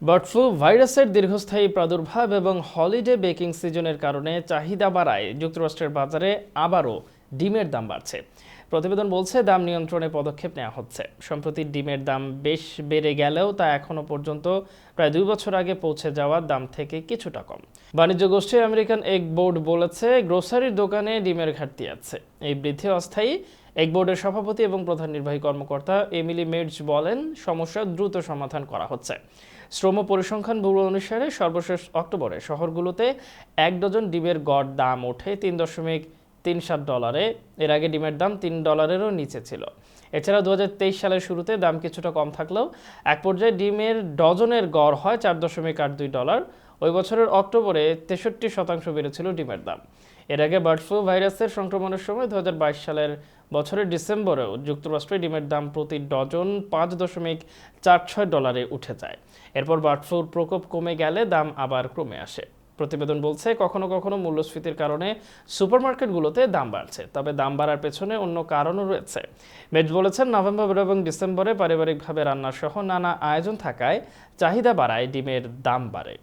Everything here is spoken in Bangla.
বার্ড ফ্লু ভাইরাসের দীর্ঘস্থায়ী প্রাদুর্ভাব এবং হলিডে বেকিং সিজনের কারণে চাহিদা বাড়ায়। যুক্তরাষ্ট্রের বাজারে আবারও ডিমের দাম বাড়ছে। প্রতিবেদন বলছে, দাম নিয়ন্ত্রণে পদক্ষেপ নেওয়া হচ্ছে। সম্প্রতি ডিমের দাম বেশ বেড়ে গেলেও তা এখনও পর্যন্ত প্রায় দুই বছর আগে পৌঁছে যাওয়ার দাম থেকে কিছুটা কম। বাণিজ্য গোষ্ঠী আমেরিকান এগ বোর্ড বলেছে, গ্রোসারির দোকানে ডিমের ঘাটতি আছে। এই বৃদ্ধি অস্থায়ী এগ বোর্ডের সভাপতি এবং প্রধান নির্বাহী কর্মকর্তা এমিলি মেডস বলেন, সমস্যা দ্রুত সমাধান করা হচ্ছে। শ্রম পরিসংখ্যান ব্যুরো অনুসারে সর্বশেষ অক্টোবরে শহরগুলোতে এক ডজন ডিমের গড় দাম ওঠে তিন দশমিক তিন সাত ডলারে এর আগে ডিমের দাম তিন ডলারেরও নিচে ছিল। এছাড়া দু হাজার তেইশ সালের শুরুতে দাম কিছুটা কম থাকলেও এক পর্যায়ে ডিমের ডজনের গড় হয় চার দশমিক আট দুই ডলার ওই বছরের অক্টোবরে তেষট্টি শতাংশ বেড়েছিল ডিমের দাম। এর আগে বার্ড ফ্লু ভাইরাসের সংক্রমণের সময় দু হাজার বাইশ সালের বছরের ডিসেম্বরেও যুক্তরাষ্ট্রে ডিমের দাম প্রতি ডজন পাঁচ দশমিক চার ছয় ডলারে উঠে যায়। এরপর বার্ড ফ্লুর প্রকোপ কমে গেলে দাম আবার কমে আসে। প্রতিবেদন বলছে, কখনো কখনো মূল্যস্ফীতির কারণে সুপারমার্কেটগুলোতে দাম বাড়ছে, তবে দাম বাড়ার পেছনে অন্য কারণও রয়েছে। মেজ বলেছেন, নভেম্বর এবং ডিসেম্বরে পারিবারিকভাবে রান্নাসহ নানা আয়োজন থাকায় চাহিদা বাড়ায়, ডিমের দাম বাড়ে।